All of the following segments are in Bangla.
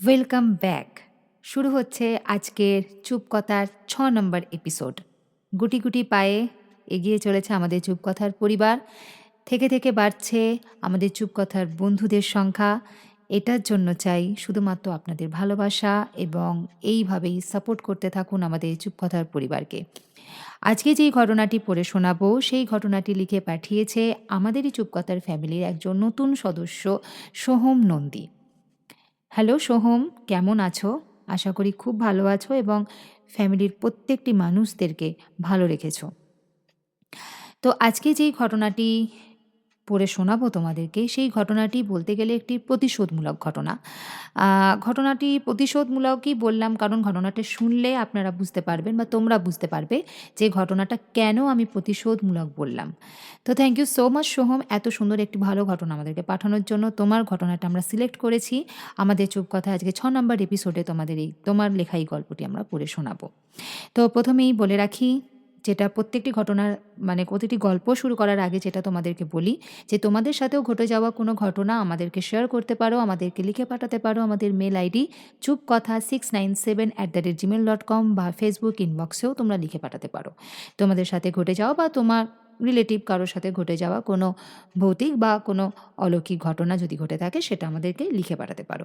ওয়েলকাম ব্যাক শুরু হচ্ছে আজকের চুপকথার ছ নম্বর এপিসোড গুটি গুটি পায়ে এগিয়ে চলেছে আমাদের চুপকথার পরিবার। থেকে থেকে বাড়ছে আমাদের চুপকথার বন্ধুদের সংখ্যা। এটার জন্য চাই শুধুমাত্র আপনাদের ভালোবাসা এবং এইভাবেই সাপোর্ট করতে থাকুন আমাদের চুপকথার পরিবারকে। আজকে যেই ঘটনাটি পড়ে শোনাবো, সেই ঘটনাটি লিখে পাঠিয়েছে আমাদেরই চুপকথার ফ্যামিলির একজন নতুন সদস্য, সোহম নন্দী। হ্যালো সোহম, কেমন আছো? আশা করি খুব ভালো আছো এবং ফ্যামিলির প্রত্যেকটি মানুষদেরকে ভালো রেখেছো। তো আজকে যেই ঘটনাটি পড়ে শোনাবো তোমাদেরকে, সেই ঘটনাটি বলতে গেলে একটি প্রতিশোধমূলক ঘটনা। ঘটনাটি প্রতিশোধমূলকই বললাম, কারণ ঘটনাটা শুনলে আপনারা বুঝতে পারবেন বা তোমরা বুঝতে পারবে যে ঘটনাটা কেন আমি প্রতিশোধমূলক বললাম। তো thank you so much Soham. এত সুন্দর একটি ভালো ঘটনা আমাদেরকে পাঠানোর জন্য। তোমার ঘটনাটা আমরা সিলেক্ট করেছি। আমাদের চুপ কথা আজকে ছ নম্বর এপিসোডে তোমাদের এই, তোমার লেখা এই গল্পটি আমরা পড়ে শোনাবো। তো প্রথমেই বলে রাখি যেটা প্রত্যেকটি ঘটনার মানে প্রতিটি গল্প শুরু করার আগে যেটা তোমাদেরকে বলি, যে তোমাদের সাথেও ঘটে যাওয়া কোনো ঘটনা আমাদেরকে শেয়ার করতে পারো, আমাদেরকে লিখে পাঠাতে পারো, আমাদের মেল আইডি চুপ কথা six nine seven at the rate Gmail dot com বা ফেসবুক ইনবক্সেও তোমরা লিখে পাঠাতে পারো। তোমাদের সাথে ঘটে যাও বা তোমার রিলেটিভ কারোর সাথে ঘটে যাওয়া কোনো ভৌতিক বা কোনো অলৌকিক ঘটনা যদি ঘটে থাকে, সেটা আমাদেরকে লিখে পাঠাতে পারো।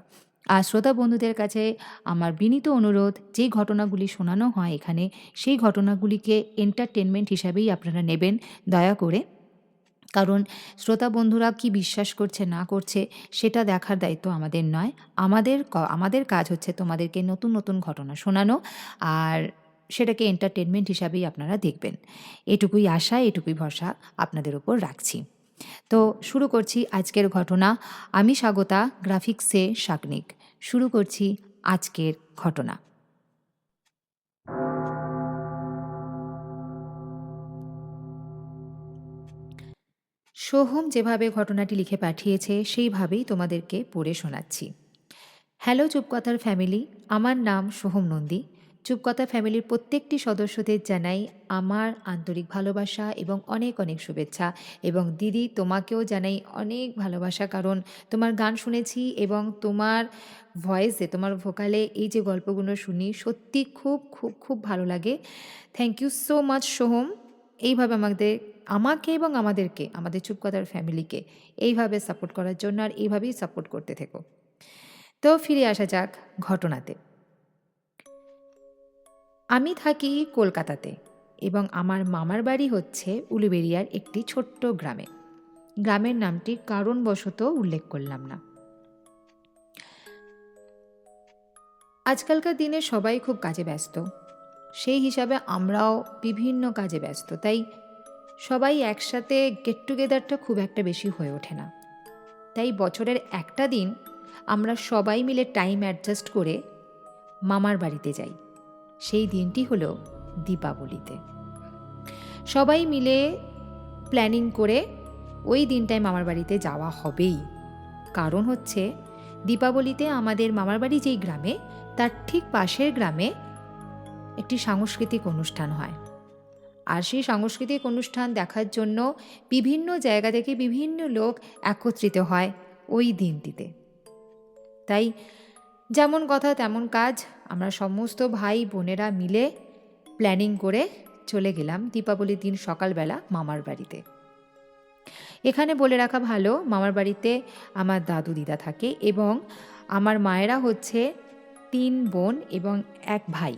আর শ্রোতা বন্ধুদের কাছে আমার বিনীত অনুরোধ, যেই ঘটনাগুলি শোনানো হয় এখানে, সেই ঘটনাগুলিকে এন্টারটেনমেন্ট হিসাবেই আপনারা নেবেন, দয়া করে। কারণ শ্রোতা বন্ধুরা কি বিশ্বাস করছে, না করছে, সেটা দেখার দায়িত্ব আমাদের নয়। আমাদের আমাদের কাজ হচ্ছে তোমাদেরকে নতুন নতুন ঘটনা শোনানো। আর সেটাকে এন্টারটেনমেন্ট হিসাবেই আপনারা দেখবেন। এটুকুই আশা, এটুকুই ভরসা আপনাদের ওপর রাখছি। তো শুরু করছি আজকের ঘটনা। আমি স্বাগতা, গ্রাফিক্সে শাকনিক শুরু করছি আজকের ঘটনা। সোহম যেভাবে ঘটনাটি লিখে পাঠিয়েছে, সেইভাবেই তোমাদেরকে পড়ে শোনাচ্ছি। হ্যালো চুপকথার ফ্যামিলি, আমার নাম সোহম নন্দী। চুপকথা ফ্যামিলির প্রত্যেকটি সদস্যদের জানাই আমার আন্তরিক ভালোবাসা এবং অনেক অনেক শুভেচ্ছা। এবং দিদি, তোমাকেও জানাই অনেক ভালোবাসা, কারণ তোমার গান শুনেছি এবং তোমার ভয়েসে, তোমার ভোকালে এই যে গল্পগুলো শুনি, সত্যি খুব খুব খুব ভালো লাগে। Thank you so much Soham. এইভাবে আমাদের, আমাকে এবং আমাদেরকে, আমাদের চুপকথার ফ্যামিলিকে এইভাবে সাপোর্ট করার জন্য আর এইভাবেই সাপোর্ট করতে থেকো। তো ফিরে আসা যাক ঘটনাতে। আমি থাকি কলকাতাতে এবং আমার মামার বাড়ি হচ্ছে উলুবেরিয়ার একটি ছোট্ট গ্রামে। গ্রামের নামটি কারণবশত উল্লেখ করলাম না। আজকালকার দিনে সবাই খুব কাজে ব্যস্ত। সেই হিসাবে আমরাও বিভিন্ন কাজে ব্যস্ত, তাই সবাই একসাথে গেট টুগেদারটা খুব একটা বেশি হয়ে ওঠে না। তাই বছরের একটা দিন আমরা সবাই মিলে টাইম অ্যাডজাস্ট করে মামার বাড়িতে যাই। সেই দিনটি হলো দীপাবলিতে। সবাই মিলে প্ল্যানিং করে ওই দিনটায় মামার বাড়িতে যাওয়া হবেই। কারণ হচ্ছে দীপাবলিতে আমাদের মামার বাড়ি যেই গ্রামে, তার ঠিক পাশের গ্রামে একটি সাংস্কৃতিক অনুষ্ঠান হয়। আর সেই সাংস্কৃতিক অনুষ্ঠান দেখার জন্য বিভিন্ন জায়গা থেকে বিভিন্ন লোক একত্রিত হয় ওই দিনটিতে। তাই যেমন কথা তেমন কাজ আমরা সমস্ত ভাই বোনেরা মিলে প্ল্যানিং করে চলে গেলাম দীপাবলির দিন সকালবেলা মামার বাড়িতে। এখানে বলে রাখা ভালো, মামার বাড়িতে আমার দাদু দিদা থাকে এবং আমার মায়েরা হচ্ছে তিন বোন এবং এক ভাই।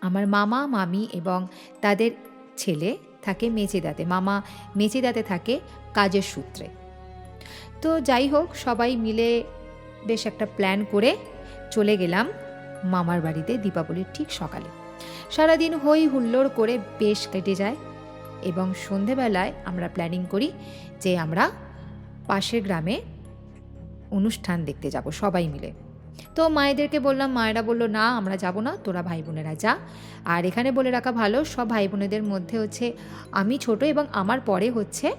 আমার মামা, মামি এবং তাদের ছেলে থাকে মেচেদাতে। মামা মেচেদাতে থাকে কাজের সূত্রে। তো যাই হোক, সবাই মিলে বেশ একটা প্ল্যান করে চলে গেলাম। মামার বাড়িতে দীপাবলির ঠিক সকালে। সারাদিন হই হুল্লোড় করে বেশ কেটে যায় এবং সন্ধেবেলায় আমরা প্ল্যানিং করি যে আমরা পাশের গ্রামে অনুষ্ঠান দেখতে যাব সবাই মিলে। তো মায়েদেরকে বললাম, মায়েরা বলল, না, আমরা যাব না, তোরা ভাই বোনেরা যা। আর এখানে বলে রাখা ভালো, সব ভাই বোনেদের মধ্যে হচ্ছে আমি ছোট এবং আমার পরে হচ্ছে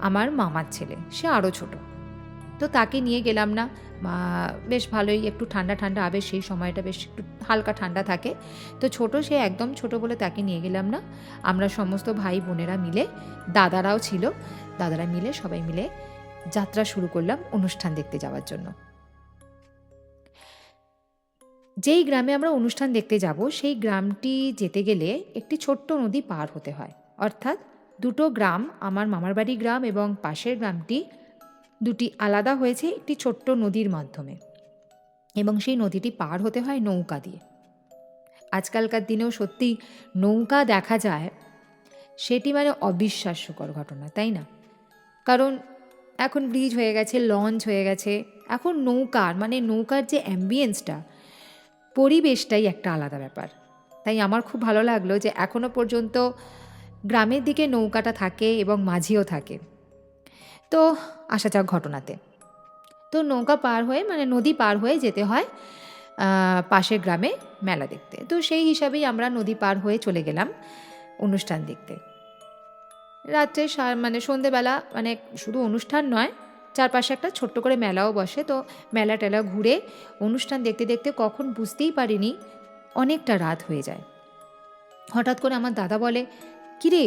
আমার মামার ছেলে, সে আরও ছোট। তো তাকে নিয়ে গেলাম না। বেশ ভালোই, একটু ঠান্ডা ঠান্ডা আবে, সেই সময়টা বেশ একটু হালকা ঠান্ডা থাকে। তো ছোট সে একদম ছোট বলে তাকে নিয়ে গেলাম না। আমরা সমস্ত ভাই বোনেরা মিলে, দাদারাও ছিল, দাদারা মিলে, সবাই মিলে যাত্রা শুরু করলাম অনুষ্ঠান দেখতে যাওয়ার জন্য। যেই গ্রামে আমরা অনুষ্ঠান দেখতে যাব, সেই গ্রামটি যেতে গেলে একটি ছোট্ট নদী পার হতে হয়। অর্থাৎ দুটো গ্রাম, আমার মামার বাড়ি গ্রাম এবং পাশের গ্রামটি দুটি আলাদা হয়েছে একটি ছোট্ট নদীর মাধ্যমে। এবং সেই নদীটি পার হতে হয় নৌকা দিয়ে। আজকালকার দিনেও সত্যি নৌকা দেখা যায়, সেটি মানে অবিশ্বাস্যকর ঘটনা, তাই না? কারণ এখন ব্রিজ হয়ে গেছে লঞ্চ হয়ে গেছে, এখন নৌকার মানে নৌকার যে অ্যাম্বিয়েন্সটা পরিবেশটাই একটা আলাদা ব্যাপার। তাই আমার খুব ভালো লাগল যে এখনও পর্যন্ত গ্রামের দিকে নৌকাটা থাকে এবং মাঝিও থাকে। তো আসা যাক ঘটনাতে। তো নৌকা পার হয়ে মানে নদী পার হয়ে যেতে হয় পাশের গ্রামে মেলা দেখতে। তো সেই হিসাবেই আমরা নদী পার হয়ে চলে গেলাম অনুষ্ঠান দেখতে। রাত্রে মানে সন্ধেবেলা মানে শুধু অনুষ্ঠান নয়, চারপাশে একটা ছোট্ট করে মেলাও বসে। তো মেলা টেলা ঘুরে অনুষ্ঠান দেখতে দেখতে কখন বুঝতেই পারিনি, অনেকটা রাত হয়ে যায়। হঠাৎ করে আমার দাদা বলে, কিরে,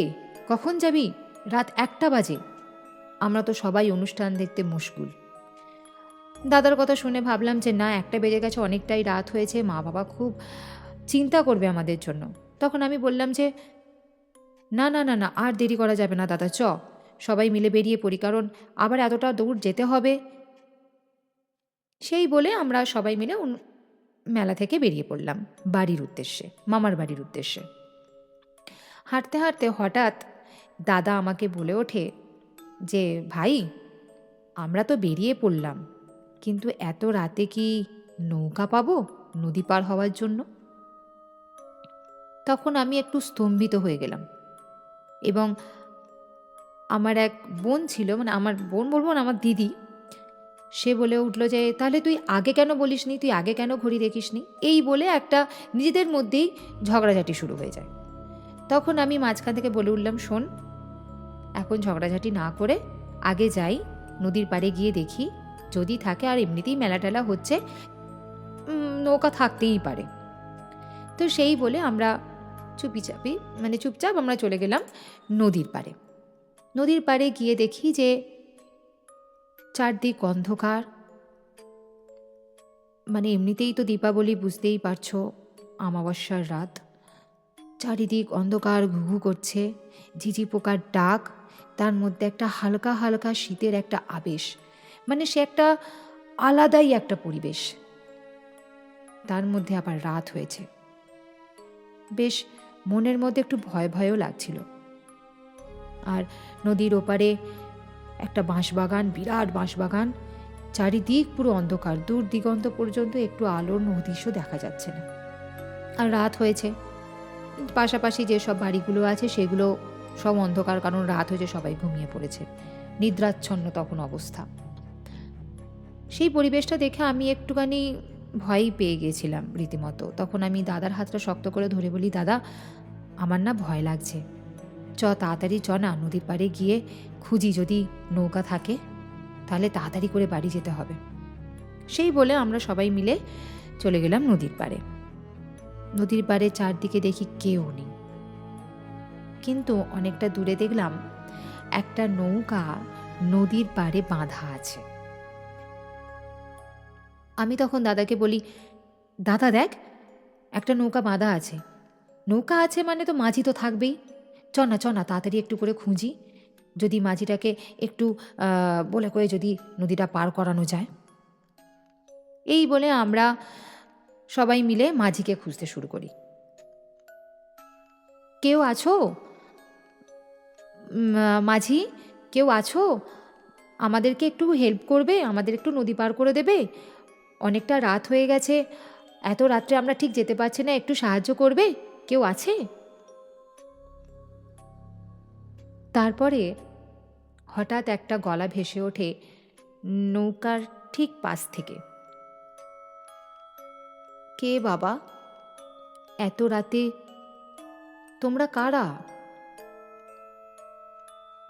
কখন যাবি? রাত একটা বাজে। আমরা তো সবাই অনুষ্ঠান দেখতে মুশকুল। দাদার কথা শুনে ভাবলাম যে না, একটা বেজে গেছে, অনেকটাই রাত হয়েছে মা বাবা খুব চিন্তা করবে আমাদের জন্য। তখন আমি বললাম যে, না না না না, আর দেরি করা যাবে না দাদা, চ। সবাই মিলে বেরিয়ে পড়ি, কারণ আবার এতটা দূর যেতে হবে। সেই বলে আমরা সবাই মিলে মেলা থেকে বেরিয়ে পড়লাম বাড়ির উদ্দেশ্যে, মামার বাড়ির উদ্দেশ্যে। হাঁটতে হাঁটতে হঠাৎ দাদা আমাকে বলে ওঠে যে, ভাই, আমরা তো বেরিয়ে পড়লাম, কিন্তু এত রাতে কি নৌকা পাবো নদী পার হওয়ার জন্য? তখন আমি একটু স্তম্ভিত হয়ে গেলাম এবং আমার এক বোন ছিল মানে আমার বোন বলব না, আমার দিদি, সে বলে উঠল যে, তাহলে তুই আগে কেন বলিসনি তুই আগে কেন ঘড়ি দেখিসনি এই বলে একটা নিজেদের মধ্যেই ঝগড়াঝাটি শুরু হয়ে যায়। তখন আমি মাঝখান থেকে বলে উঠলাম, শোন এখন ঝগড়াঝাটি না করে আগে যাই, নদীর পাড়ে গিয়ে দেখি। যদি থাকে আর এমনিতেই মেলা টেলা হচ্ছে নৌকা থাকতেই পারে। তো সেই বলে আমরা চুপি চাপি মানে চুপচাপ আমরা চলে গেলাম নদীর পাড়ে। নদীর পাড়ে গিয়ে দেখি যে চারদিক অন্ধকার। মানে এমনিতেই তো দীপাবলি বুঝতেই পারছ আমাবস্যার রাত। চারিদিক অন্ধকার ঘুঘু করছে, ঝিঝি পোকার ডাক। তার মধ্যে একটা হালকা হালকা শীতের একটা আবেশ। মানে সে একটা আলাদাই একটা পরিবেশ। তার মধ্যে আবার রাত হয়েছে। বেশ, মনের মধ্যে একটু ভয় ভয়ও লাগছিল। আর নদীর ওপারে একটা বাঁশবাগান, বিরাট বাঁশবাগান, চারিদিক পুরো অন্ধকার। দূর দিগন্ত পর্যন্ত একটু আলোর নদীশও দেখা যাচ্ছে না। আর রাত হয়েছে। পাশাপাশি যেসব বাড়িগুলো আছে সেগুলো সব অন্ধকার কারণ রাত হয়েছে সবাই ঘুমিয়ে পড়েছে। নিদ্রাচ্ছন্ন তখন অবস্থা। সেই পরিবেশটা দেখে আমি একটুখানি ভয়ই পেয়ে গিয়েছিলাম রীতিমতো। তখন আমি দাদার হাতটা শক্ত করে ধরে বলি, দাদা, আমার না ভয় লাগছে। চ তাড়াতাড়ি চ না, নদীর পাড়ে গিয়ে খুঁজি যদি নৌকা থাকে, তাহলে তাড়াতাড়ি করে বাড়ি যেতে হবে। সেই বলে আমরা সবাই মিলে চলে গেলাম নদীর পাড়ে। নদীর পাড়ে চারদিকে দেখি কেউ নেই। কিন্তু অনেকটা দূরে দেখলাম একটা নৌকা নদীর পাড়ে বাঁধা আছে। আমি তখন দাদাকে বলি, দাদা দেখ, একটা নৌকা বাঁধা আছে। নৌকা আছে মানে তো মাঝি তো থাকবেই। চ না চ না, তাড়াতাড়ি একটু করে খুঁজি। যদি মাঝিটাকে একটু বলে করে যদি নদীটা পার করানো যায়। এই বলে আমরা সবাই মিলে মাঝিকে খুঁজতে শুরু করি। কেউ আছো? মাঝি, কেউ আছো? আমাদেরকে একটু হেল্প করবে, আমাদের একটু নদী পার করে দেবে। অনেকটা রাত হয়ে গেছে, এত রাত্রে আমরা ঠিক যেতে পারছি না, একটু সাহায্য করবে? কেউ আছে? তারপরে হঠাৎ একটা গলা ভেসে ওঠে নৌকার ঠিক পাশ থেকে। কে বাবা? এত রাতে তোমরা কারা?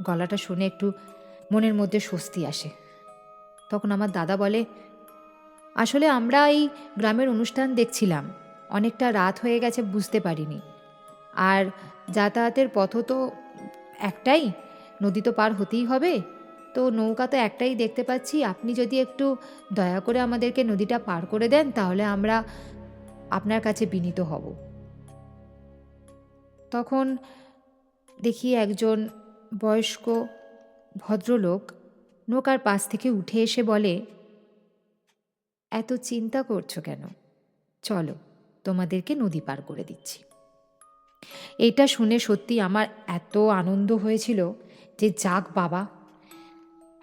গলাটা শুনে একটু মনের মধ্যে স্বস্তি আসে। তখন আমার দাদা বলে, আসলে আমরা এই গ্রামের অনুষ্ঠান দেখছিলাম। অনেকটা রাত হয়ে গেছে বুঝতে পারিনি। আর যাতায়াতের পথও তো একটাই। নদী তো পার হতেই হবে। তো নৌকা তো একটাই দেখতে পাচ্ছি। আপনি যদি একটু দয়া করে আমাদেরকে নদীটা পার করে দেন, তাহলে আমরা আপনার কাছে বিনীত হব। তখন দেখি একজন বয়স্ক ভদ্রলোক নৌকার পাশ থেকে উঠে এসে বলে, এত চিন্তা করছ কেন? চলো, তোমাদেরকে নদী পার করে দিচ্ছি। এটা শুনে সত্যি আমার এত আনন্দ হয়েছিল যে যাক বাবা,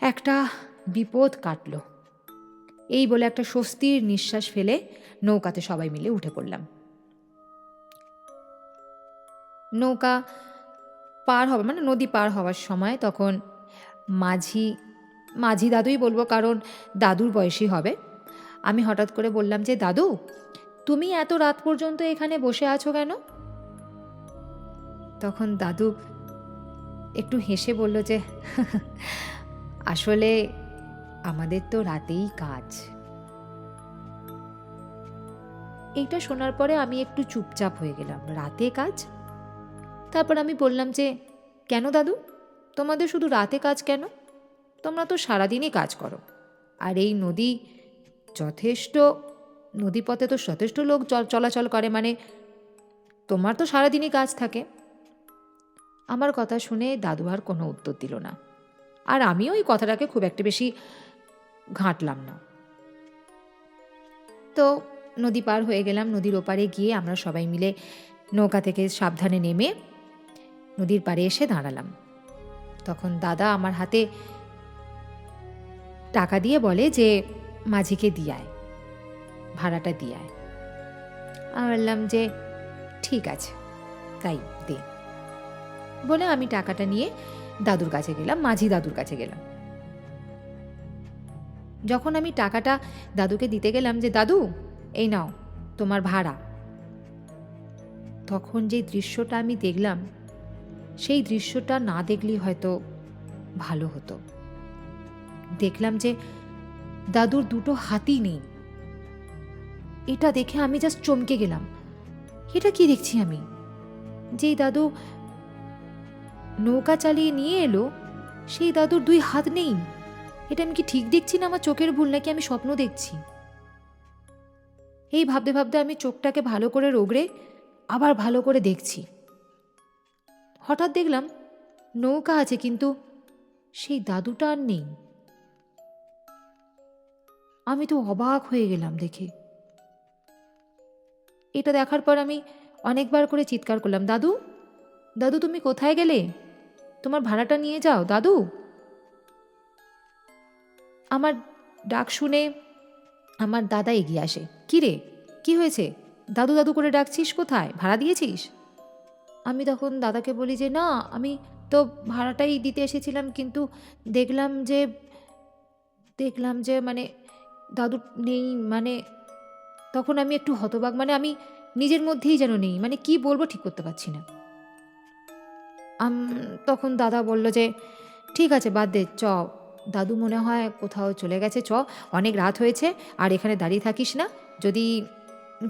একটা বিপদ কাটল। এই বলে একটা স্বস্তির নিঃশ্বাস ফেলে নৌকাতে সবাই মিলে উঠে পড়লাম। নৌকা পার হবে মানে নদী পার হওয়ার সময় তখন মাঝি মাঝি দাদুই বলব কারণ দাদুর বয়সী হবে। আমি হঠাৎ করে বললাম যে, দাদু, তুমি এত রাত পর্যন্ত এখানে বসে আছো কেন? তখন দাদু একটু হেসে বলল যে, আসলে আমাদের তো রাতেই কাজ। এইটা শোনার পরে আমি একটু চুপচাপ হয়ে গেলাম। রাতে কাজ তারপর আমি বললাম যে, কেন দাদু? তোমাদের শুধু রাতে কাজ কেন? তোমরা তো সারাদিনই কাজ করো। আর এই নদী যথেষ্ট, নদীপথে তো যথেষ্ট লোক চল- চলাচল করে মানে তোমার তো সারাদিনই কাজ থাকে। আমার কথা শুনে দাদু আর কোনো উত্তর দিল না। আর আমিও এই কথাটাকে খুব একটা বেশি ঘাঁটলাম না। তো নদী পার হয়ে গেলাম, নদীর ওপারে গিয়ে আমরা সবাই মিলে নৌকা থেকে সাবধানে নেমে নদীর পাড়ে এসে দাঁড়ালাম। তখন দাদা আমার হাতে টাকা দিয়ে বলে যে, মাঝিকে দিয়ায়, ভাড়াটা দিয়ায়। আমি বললাম যে, ঠিক আছে, তাই দে। বলে আমি টাকাটা নিয়ে দাদুর কাছে গেলাম, মাঝি দাদুর কাছে গেলাম। যখন আমি টাকাটা দাদুকে দিতে গেলাম যে, দাদু, এই নাও, তোমার ভাড়া। তখন যে দৃশ্যটা আমি দেখলাম সেই দৃশ্যটা না দেখলেই হয়তো ভালো হতো। দেখলাম যে দাদুর দুটো হাতি নেই। এটা দেখে আমি জাস্ট চমকে গেলাম। এটা কি দেখছি আমি? যেই দাদু নৌকা চালিয়ে নিয়ে এলো, সেই দাদুর দুই হাত নেই। এটা আমি কি ঠিক দেখছি না আমার চোখের ভুল নাকি আমি স্বপ্ন দেখছি? এই ভাবতে ভাবতে আমি চোখটাকে ভালো করে রোগড়ে আবার ভালো করে দেখছি। হঠাৎ দেখলাম নৌকা আছে, কিন্তু সেই দাদুটা আর নেই। আমি তো অবাক হয়ে গেলাম দেখে। এটা দেখার পর আমি অনেকবার করে চিৎকার করলাম, দাদু দাদু তুমি কোথায় গেলে? তোমার ভাড়াটা নিয়ে যাও, দাদু। আমার ডাক শুনে আমার দাদা এগিয়ে আসে, কি রে? কি হয়েছে? দাদু দাদু করে ডাকছিস কোথায়? ভাড়া দিয়েছিস? আমি তখন দাদাকে বলি যে, না, আমি তো ভাড়াটাই দিতে এসেছিলাম, কিন্তু দেখলাম যে দেখলাম যে মানে দাদু নেই মানে তখন আমি একটু হতবাক মানে আমি নিজের মধ্যেই যেন নেই মানে কি বলব ঠিক করতে পারছি না। তখন দাদা বলল যে, ঠিক আছে, বাদ দে, চ, দাদু মনে হয় কোথাও চলে গেছে, চ, অনেক রাত হয়েছে, আর এখানে দাঁড়িয়ে থাকিস না, যদি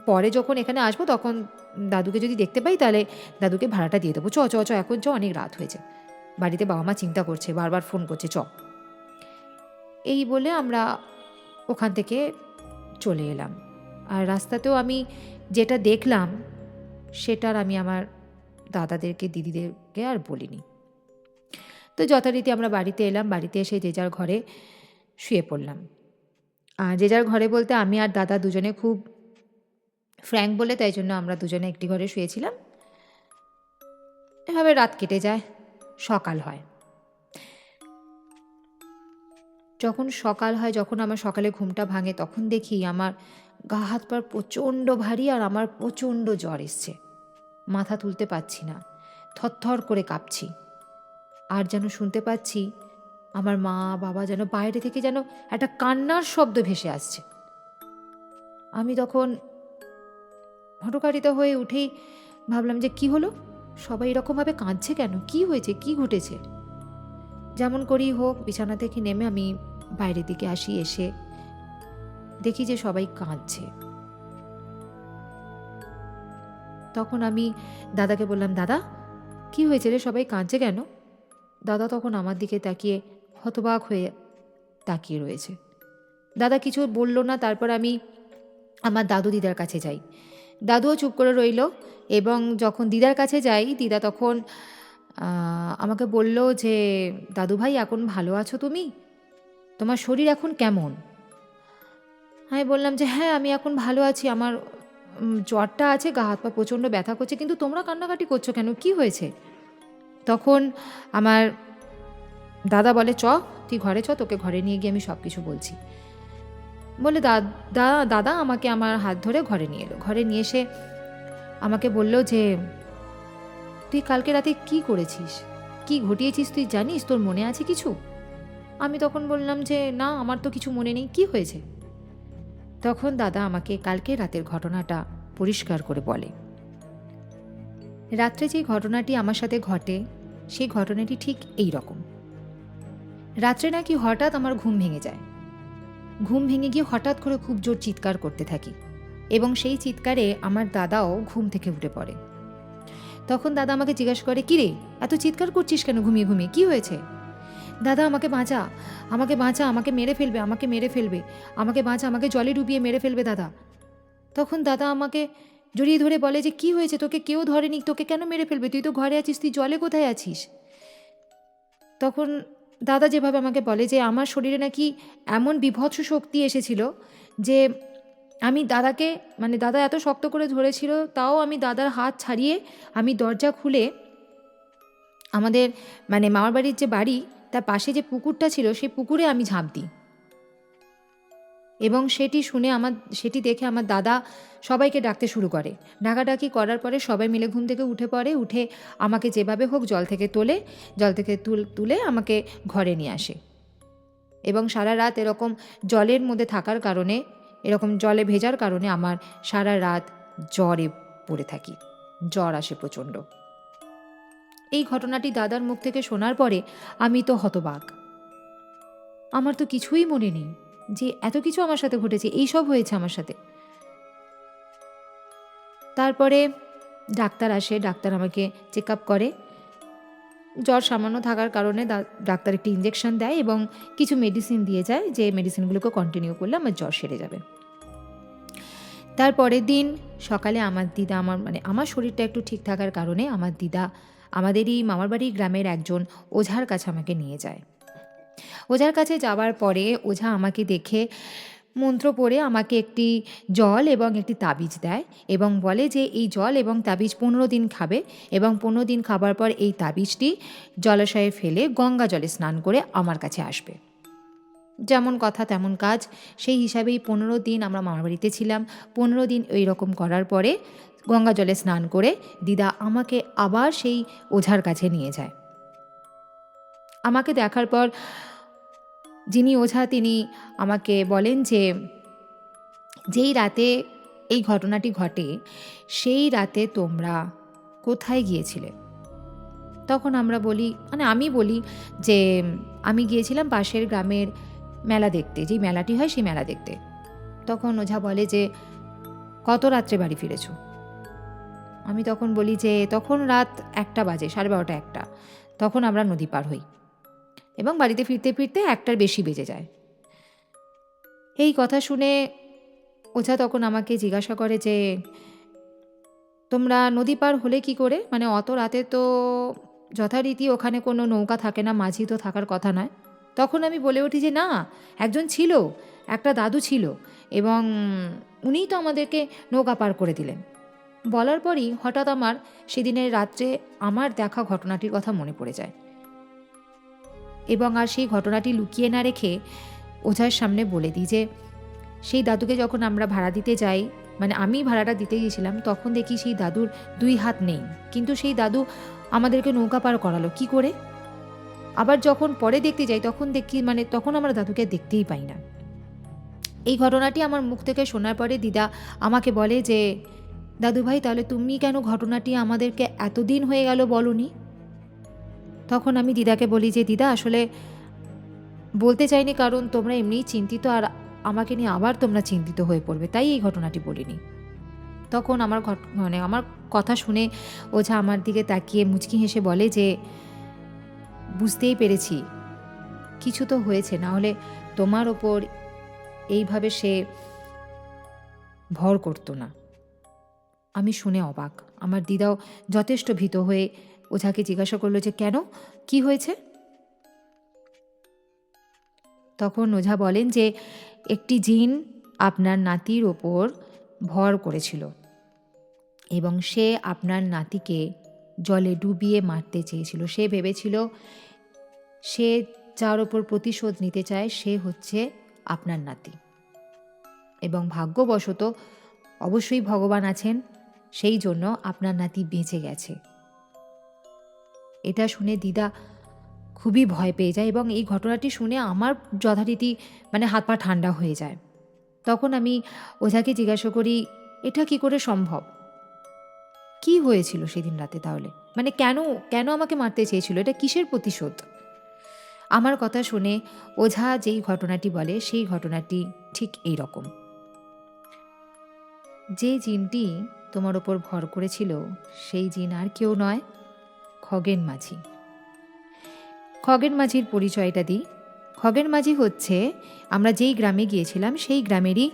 পরে যখন এখানে আসব, তখন দাদুকে যদি দেখতে পাই, তাহলে দাদুকে ভাড়াটা দিয়ে দেবো। চ চ চ, এখন চ, অনেক রাত হয়েছে। বাড়িতে বাবা মা চিন্তা করছে, বারবার ফোন করছে, চ। এই বলে আমরা ওখান থেকে চলে এলাম। আর রাস্তাতেও আমি যেটা দেখলাম, সেটার আমি আমার দাদাদেরকে, দিদিদেরকে আর বলিনি। তো যথারীতি আমরা বাড়িতে এলাম, বাড়িতে এসে যে যার ঘরে শুয়ে পড়লাম। আর যে যার ঘরে বলতে আমি আর দাদা দুজনে খুব ফ্র্যাঙ্ক বলে তাই জন্য আমরা দুজনে একটি ঘরে শুয়েছিলাম। এভাবে রাত কেটে যায়, সকাল হয়। যখন সকাল হয়, যখন আমার সকালে ঘুমটা ভাঙে, তখন দেখি আমার গা হাত পা প্রচণ্ড ভারী আর আমার প্রচণ্ড জ্বর এসছে। মাথা তুলতে পারছি না, থরথর করে কাঁপছি। আর যেন শুনতে পাচ্ছি, আমার মা, বাবা যেন বাইরে থেকে যেন একটা কান্নার শব্দ ভেসে আসছে। আমি তখন হটকারিত হয়ে উঠেই ভাবলাম যে কি হলো? সবাই এরকমভাবে কাঁদছে কেন? কি হয়েছে? কি ঘটেছে? যেমন করেই হোক, বিছানা থেকে নেমে আমি বাইরের দিকে আসি, এসে দেখি যে সবাই কাঁদছে। তখন আমি দাদাকে বললাম, দাদা, কি হয়েছে রে? সবাই কাঁদছে কেন? দাদা তখন আমার দিকে তাকিয়ে হতবাক হয়ে তাকিয়ে রয়েছে। দাদা কিছু বলল না, তারপর আমি আমার দাদু দিদার কাছে যাই। দাদুও চুপ করে রইল এবং যখন দিদার কাছে যাই, দিদা তখন আমাকে বলল যে, দাদু ভাই, এখন ভালো আছো তুমি? তোমার শরীর এখন কেমন? আমি বললাম যে হ্যাঁ আমি এখন ভালো আছি। আমার জ্বরটা আছে, গা হাত পা প্রচণ্ড ব্যথা করছে, কিন্তু তোমরা কান্নাকাটি করছ কেন? কি হয়েছে? তখন আমার দাদা বলে, চ, তুই ঘরে চ, তোকে ঘরে নিয়ে গিয়ে আমি সব কিছু বলছি। বলে দাদা দাদা আমাকে আমার হাত ধরে ঘরে নিয়ে এলো। ঘরে নিয়ে এসে আমাকে বলল যে, তুই কালকে রাতে কি করেছিস? কি ঘটিয়েছিস তুই জানিস? তোর মনে আছে কিছু? আমি তখন বললাম যে, না, আমার তো কিছু মনে নেই। কি হয়েছে? তখন দাদা আমাকে কালকে রাতের ঘটনাটা পরিষ্কার করে বলে। রাত্রে যে ঘটনাটি আমার সাথে ঘটে, সেই ঘটনাটি ঠিক এই রকম। রাত্রে নাকি হঠাৎ আমার ঘুম ভেঙে যায়। ঘুম ভেঙে গিয়ে হঠাৎ করে খুব জোর চিৎকার করতে থাকি এবং সেই চিৎকারে আমার দাদাও ঘুম থেকে উঠে পড়ে। তখন দাদা আমাকে জিজ্ঞাসা করে কিরে এত চিৎকার করছিস কেন ঘুমিয়ে ঘুমিয়ে? কি হয়েছে? দাদা, আমাকে বাঁচা আমাকে বাঁচা, আমাকে মেরে ফেলবে, আমাকে মেরে ফেলবে, আমাকে বাঁচা, আমাকে জলে ডুবিয়ে মেরে ফেলবে দাদা। তখন দাদা আমাকে জড়িয়ে ধরে বলে যে, কি হয়েছে? তোকে কেউ ধরেনি, তোকে কেন মেরে ফেলবে? তুই তো ঘরে আছিস, তুই জলে কোথায় আছিস? তখন দাদা যেভাবে আমাকে বলে যে আমার শরীরে নাকি এমন বিভৎস শক্তি এসেছিল যে আমি দাদাকে মানে দাদা এত শক্ত করে ধরেছিল, তাও আমি দাদার হাত ছাড়িয়ে আমি দরজা খুলে আমাদের মানে মামার বাড়ির যে বাড়ি, তার পাশে যে পুকুরটা ছিল, সেই পুকুরে আমি ঝাঁপ দিই। এবং সেটি শুনে আমার, সেটি দেখে আমার দাদা সবাইকে ডাকতে শুরু করে। ডাকাডাকি করার পরে সবাই মিলে ঘুম থেকে উঠে পড়ে, উঠে আমাকে যেভাবে হোক জল থেকে তোলে, জল থেকে তুল আমাকে ঘরে নিয়ে আসে। এবং সারা রাত এরকম জলের মধ্যে থাকার কারণে, এরকম জলে ভেজার কারণে আমার সারা রাত জ্বরে পড়ে থাকি। জ্বর আসে প্রচণ্ড। এই ঘটনাটি দাদার মুখ থেকে শোনার পরে আমি তো হতবাক। আমার তো কিছুই মনে নেই। যে এত কিছু আমার সাথে ঘটেছে, এই সব হয়েছে আমার সাথে। তারপরে ডাক্তার আসে, ডাক্তার আমাকে চেক আপ করে। জ্বর সামান্য থাকার কারণে ডাক্তার একটি ইঞ্জেকশন দেয় এবং কিছু মেডিসিন দিয়ে যায়, যে মেডিসিনগুলোকে কন্টিনিউ করলে আমার জ্বর সেরে যাবে। তারপরের দিন সকালে আমার দিদা আমার মানে আমার শরীরটা একটু ঠিক থাকার কারণে আমার দিদা আমাদেরই মামার বাড়ি গ্রামের একজন ওঝার কাছে আমাকে নিয়ে যায়। ওঝার কাছে যাওয়ার পরে ওঝা আমাকে দেখে মন্ত্র পড়ে আমাকে একটি জল এবং একটি তাবিজ দেয় এবং বলে যে এই জল এবং তাবিজ পনেরো দিন খাবে এবং পনেরো দিন খাবার পর এই তাবিজটি জলাশয়ে ফেলে গঙ্গা জলে স্নান করে আমার কাছে আসবে। যেমন কথা তেমন কাজ। সেই হিসাবেই পনেরো দিন আমরা মামার বাড়িতে ছিলাম। পনেরো দিন ওই রকম করার পরে গঙ্গা জলে স্নান করে দিদা আমাকে আবার সেই ওঝার কাছে নিয়ে যায়। আমাকে দেখার পর যিনি ওঝা, তিনি আমাকে বলেন যে, যেই রাতে এই ঘটনাটি ঘটে, সেই রাতে তোমরা কোথায় গিয়েছিলে? তখন আমরা বলি মানে আমি বলি যে, আমি গিয়েছিলাম পাশের গ্রামের মেলা দেখতে, যেই মেলাটি হয় সেই মেলা দেখতে। তখন ওঝা বলে যে, কত রাত্রে বাড়ি ফিরেছো? আমি তখন বলি যে, তখন রাত একটা বাজে, সাড়ে বারোটা একটা। তখন আমরা নদী পার হই। এবং বাড়িতে ফিরতে ফিরতে একটার বেশি বেজে যায়। এই কথা শুনে ওঝা তখন আমাকে জিজ্ঞাসা করে যে, তোমরা নদী পার হলে কি করে? মানে অত রাতে তো যথারীতি ওখানে কোনো নৌকা থাকে না, মাঝি তো থাকার কথা নয়। তখন আমি বলে উঠি যে, না, একজন ছিল, একটা দাদু ছিল এবং উনিই তো আমাদেরকে নৌকা পার করে দিলেন। বলার পরই হঠাৎ আমার সেদিনের রাত্রে আমার দেখা ঘটনাটির কথা মনে পড়ে যায়। এবং আর সেই ঘটনাটি লুকিয়ে না রেখে ওঝার সামনে বলে দিই যে, সেই দাদুকে যখন আমরা ভাড়া দিতে যাই মানে আমি ভাড়াটা দিতে গিয়েছিলাম, তখন দেখি সেই দাদুর দুই হাত নেই। কিন্তু সেই দাদু আমাদেরকে নৌকা পার করালো। কি করে? আবার যখন পরে দেখতে যাই, তখন দেখি মানে তখন আমরা দাদুকে দেখতেই পাই না। এই ঘটনাটি আমার মুখ থেকে শোনার পরে দিদা আমাকে বলে যে দাদু ভাই তাহলে তুমি কেন ঘটনাটি আমাদেরকে এতদিন হয়ে গেল বলনি? তখন আমি দিদাকে বলি যে, দিদা, আসলে বলতে চাইনি কারণ তোমরা এমনিই চিন্তিত আর আমাকে নিয়ে আবার তোমরা চিন্তিত হয়ে পড়বে, তাই এই ঘটনাটি বলিনি। তখন আমার মানে আমার কথা শুনে ওঝা আমার দিকে তাকিয়ে মুচকি হেসে বলে যে, বুঝতেই পেরেছি, কিছু তো হয়েছে, না হলে তোমার ওপর এইভাবে সে ভর করতো না। আমি শুনে অবাক, আমার দিদাও যথেষ্ট ভীত হয়ে ওঝাকে জিজ্ঞাসা করল যে, কেন? কি হয়েছে? তখন ওঝা বলেন যে, একটি জিন আপনার নাতির ওপর ভর করেছিল এবং সে আপনার নাতিকে জলে ডুবিয়ে মারতে চেয়েছিল। সে ভেবেছিল সে যার ওপর প্রতিশোধ নিতে চায়, সে হচ্ছে আপনার নাতি। এবং ভাগ্যবশত অবশ্যই ভগবান আছেন, সেই জন্য আপনার নাতি বেঁচে গেছে। এটা শুনে দিদা খুবই ভয় পেয়ে যায় এবং এই ঘটনাটি শুনে আমার যথারীতি মানে হাত পা ঠান্ডা হয়ে যায়। তখন আমি ওঝাকে জিজ্ঞাসা করি, এটা কি করে সম্ভব? কি হয়েছিল সেদিন রাতে তাহলে? মানে কেন কেন আমাকে মারতে চেয়েছিল? এটা কিসের প্রতিশোধ? আমার কথা শুনে ওঝা যেই ঘটনাটি বলে, সেই ঘটনাটি ঠিক এই রকম যে জিনটি তোমার ওপর ভর করেছিল, সেই জিন আর কেউ নয়। খগেন মাঝি। খগেন মাঝির পরিচয়টা দিই। খগেন মাঝি হচ্ছে, আমরা যেই গ্রামে গিয়েছিলাম, সেই গ্রামেরই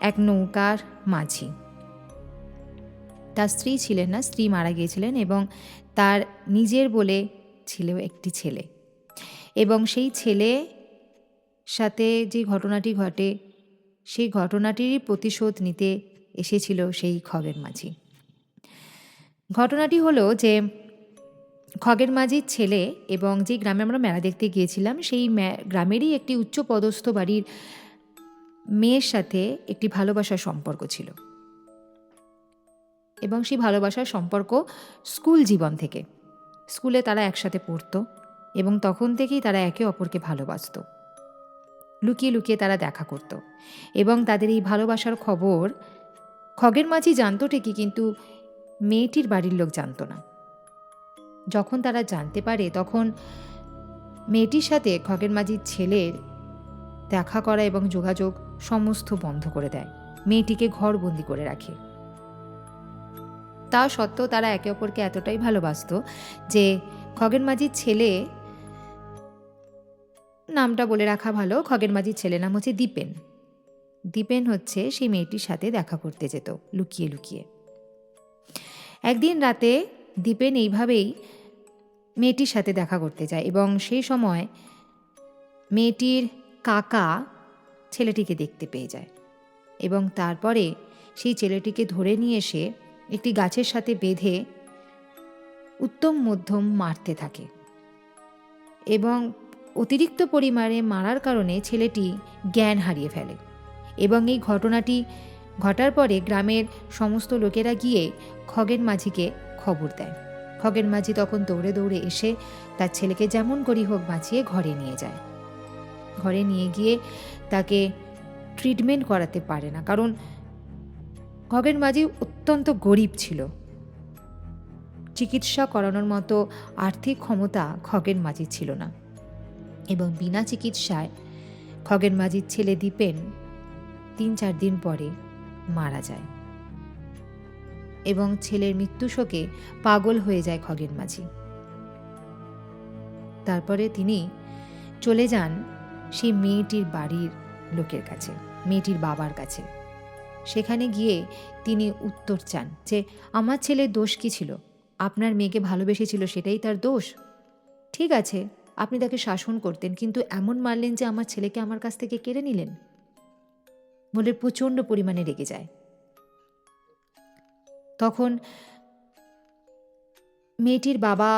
এক নৌকার মাঝি। তার স্ত্রী ছিলেন না, স্ত্রী মারা গিয়েছিলেন এবং তার নিজের বলে ছিল একটি ছেলে। এবং সেই ছেলে সাথে যে ঘটনাটি ঘটে, সেই ঘটনাটিরই প্রতিশোধ নিতে এসেছিল সেই খগের মাঝি। ঘটনাটি হলো যে খগের মাঝির ছেলে এবং যে গ্রামে আমরা মেলা দেখতে গিয়েছিলাম, সেই গ্রামেরই একটি উচ্চপদস্থ বাড়ির মেয়ের সাথে একটি ভালোবাসার সম্পর্ক ছিল। এবং সেই ভালোবাসার সম্পর্ক স্কুল জীবন থেকে। স্কুলে তারা একসাথে পড়তো এবং তখন থেকেই তারা একে অপরকে ভালোবাসত। লুকিয়ে লুকিয়ে তারা দেখা করত এবং তাদের এই ভালোবাসার খবর খগের মাঝি জানতো ঠিকই, কিন্তু মেয়েটির বাড়ির লোক জানতো না। যখন তারা জানতে পারে, তখন মেয়েটির সাথে খগের মাঝির ছেলের দেখা করা এবং যোগাযোগ সমস্ত বন্ধ করে দেয়। মেয়েটিকে ঘরবন্দি করে রাখে। তা সত্ত্বেও তারা একে অপরকে এতটাই ভালোবাসত যে খগেন মাঝির ছেলে নামটা বলে রাখা ভালো। খগেন মাঝির ছেলে নাম হচ্ছে দীপেন। দীপেন হচ্ছে সেই মেয়েটির সাথে দেখা করতে যেত, লুকিয়ে লুকিয়ে। একদিন রাতে দীপেন এইভাবেই মেয়েটির সাথে দেখা করতে যায় এবং সেই সময় মেয়েটির কাকা ছেলেটিকে দেখতে পেয়ে যায় এবং তারপরে সেই ছেলেটিকে ধরে নিয়ে এসে একটি গাছের সাথে বেঁধে উত্তম মধ্যম মারতে থাকে এবং অতিরিক্ত পরিমাণে মারার কারণে ছেলেটি জ্ঞান হারিয়ে ফেলে এবং এই ঘটনাটি ঘটার পরে গ্রামের সমস্ত লোকেরা গিয়ে খগেন মাঝিকে খবর দেয়। খগেন মাঝি তখন দৌড়ে দৌড়ে এসে তার ছেলেকে যেমন করি হোক বাঁচিয়ে ঘরে নিয়ে যায়। ঘরে নিয়ে গিয়ে তাকে ট্রিটমেন্ট করাতে পারে না, কারণ খগেন মাঝি অত্যন্ত গরিব ছিল। চিকিৎসা করানোর মতো আর্থিক ক্ষমতা খগেন মাঝির ছিল না এবং বিনা চিকিৎসায় খগেন মাঝির ছেলে দীপেন তিন চার দিন পরে মারা যায়। এবং ছেলের মৃত্যু শোকে পাগল হয়ে যায় খগেন মাঝি। তারপরে তিনি চলে যান সেই মেয়েটির বাড়ির লোকের কাছে, মেয়েটির বাবার কাছে। সেখানে গিয়ে তিনি উত্তর চান যে, আমার ছেলের দোষ কী ছিল? আপনার মেয়েকে ভালোবেসেছিল সেটাই তার দোষ? ঠিক আছে, আপনি তাকে শাসন করতেন, কিন্তু এমন মারলেন যে আমার ছেলেকে আমার কাছ থেকে কেড়ে নিলেন। বলে প্রচণ্ড পরিমাণে রেগে যায়। তখন মেয়েটির বাবা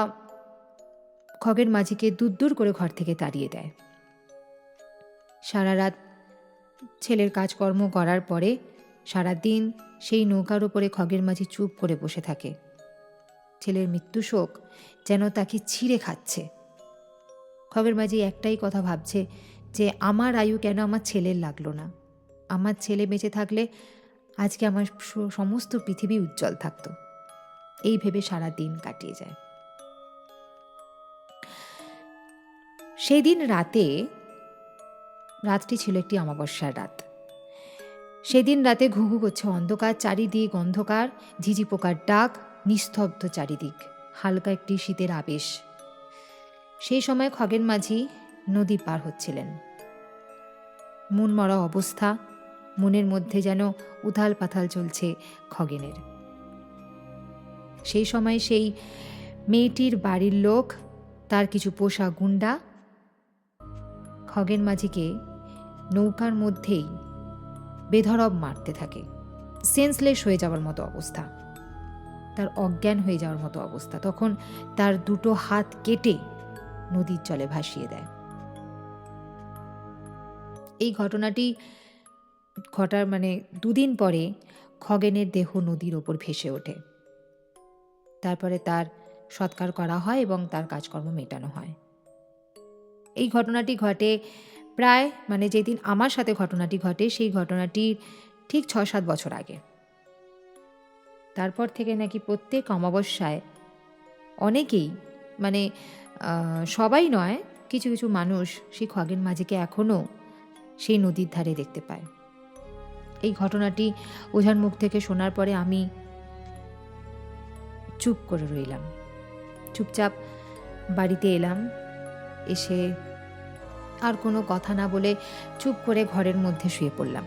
খগের মাঝিকে দূর করে ঘর থেকে তাড়িয়ে দেয়। সারা রাত ছেলের কাজকর্ম করার পরে সারা দিন সেই নৌকার উপরে খগের মাঝি চুপ করে বসে থাকে। ছেলের মৃত্যু শোক যেন তাকে ছিঁড়ে খাচ্ছে। খগের মাঝি একটাই কথা ভাবছে যে, আমার আয়ু কেন আমার ছেলের লাগল না? আমার ছেলে বেঁচে থাকলে আজকে আমার সমস্ত পৃথিবী উজ্জ্বল থাকতো। এই ভেবে সারা দিন কাটিয়ে যায়। সেদিন রাতে রাতটি ছিল একটি অমাবস্যার রাত। সেদিন রাতে ঘুঘু করছে অন্ধকার, চারিদিক অন্ধকার, ঝিঝি পোকার ডাক, নিস্তব্ধ চারিদিক, হালকা একটি শীতের আবেশ। সেই সময় খগেন মাঝি নদী পার হচ্ছিলেন। মন মরা অবস্থা মনের মধ্যে যেন উথাল পাথাল চলছে খগেনের। সেই সময় সেই মেয়েটির বাড়ির লোক, তার কিছু পোষা গুন্ডা খগেন মাঝিকে নৌকার মধ্যেই বেধরব মারতে থাকে। সেন্সলেস হয়ে যাওয়ার মতো অবস্থা। তার অজ্ঞান হয়ে যাওয়ার মতো অবস্থা। তখন তার দুটো হাত কেটে নদীর জলে ভাসিয়ে দেয়। এই ঘটনাটি ঘটার মানে দুদিন পরে খগেনের দেহ নদীর ওপর ভেসে ওঠে। তারপরে তার সৎকার করা হয় এবং তার কাজকর্ম মেটানো হয়। এই ঘটনাটি ঘটে প্রায় মানে যেদিন আমার সাথে ঘটনাটি ঘটে, সেই ঘটনাটির ঠিক ছ সাত বছর আগে। তারপর থেকে নাকি প্রত্যেক অমাবস্যায় অনেকেই মানে সবাই নয়, কিছু কিছু মানুষ সেই খগেন মাঝিকে এখনও সেই নদীর ধারে দেখতে পায়। এই ঘটনাটি ওঝার মুখ থেকে শোনার পরে আমি চুপ করে রইলাম। চুপচাপ বাড়িতে এলাম। এসে আর কোনো কথা না বলে চুপ করে ঘরের মধ্যে শুয়ে পড়লাম।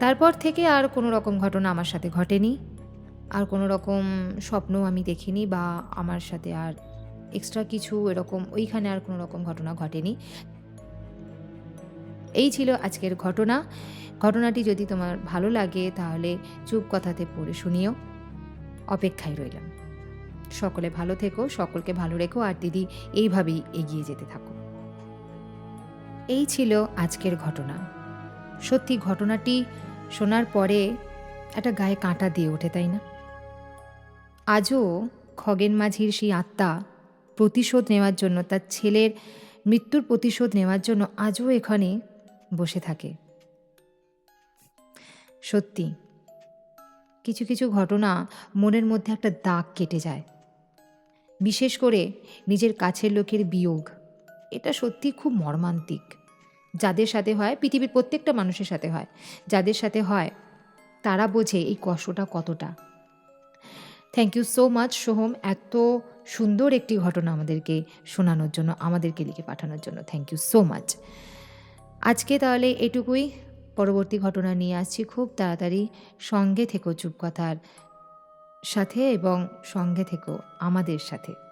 তারপর থেকে আর কোনো রকম ঘটনা আমার সাথে ঘটেনি। আর কোনো রকম স্বপ্ন আমি দেখিনি বা আমার সাথে আর এক্সট্রা কিছু এরকম, ওইখানে আর কোনো রকম ঘটনা ঘটেনি। এই ছিল আজকের ঘটনা। ঘটনাটি যদি তোমার ভালো লাগে, তাহলে চুপ কথাতে পড়ে শুনিও। অপেক্ষায় রইলাম। সকলে ভালো থেকো, সকলকে ভালো রেখো, আর দিদি এইভাবেই এগিয়ে যেতে থাকো। এই ছিল আজকের ঘটনা। সত্যি ঘটনাটি শোনার পরে একটা গায়ে কাঁটা দিয়ে ওঠে, তাই না? আজও খগেন মাঝির সেই আত্মা প্রতিশোধ নেওয়ার জন্য, তার ছেলের মৃত্যুর প্রতিশোধ নেওয়ার জন্য আজও এখানে বসে থাকে। সত্যি, কিছু কিছু ঘটনা মনের মধ্যে একটা দাগ কেটে যায়। বিশেষ করে নিজের কাছের লোকের বিয়োগ, এটা সত্যি খুব মর্মান্তিক। যাদের সাথে হয়, পৃথিবীর প্রত্যেকটা মানুষের সাথে হয়। যাদের সাথে হয়, তারা বোঝে এই কষ্টটা কতটা। Thank you so much Soham. এত সুন্দর একটি ঘটনা আমাদেরকে শোনানোর জন্য, আমাদেরকে লিখে পাঠানোর জন্য। থ্যাংক ইউ সো মাচ আজকে তাহলে এটুকুই। পরবর্তী ঘটনা নিয়ে আসছি খুব তাড়াতাড়ি। সঙ্গে থেকো চুপ কথার সাথে এবং সঙ্গে থেকো আমাদের সাথে।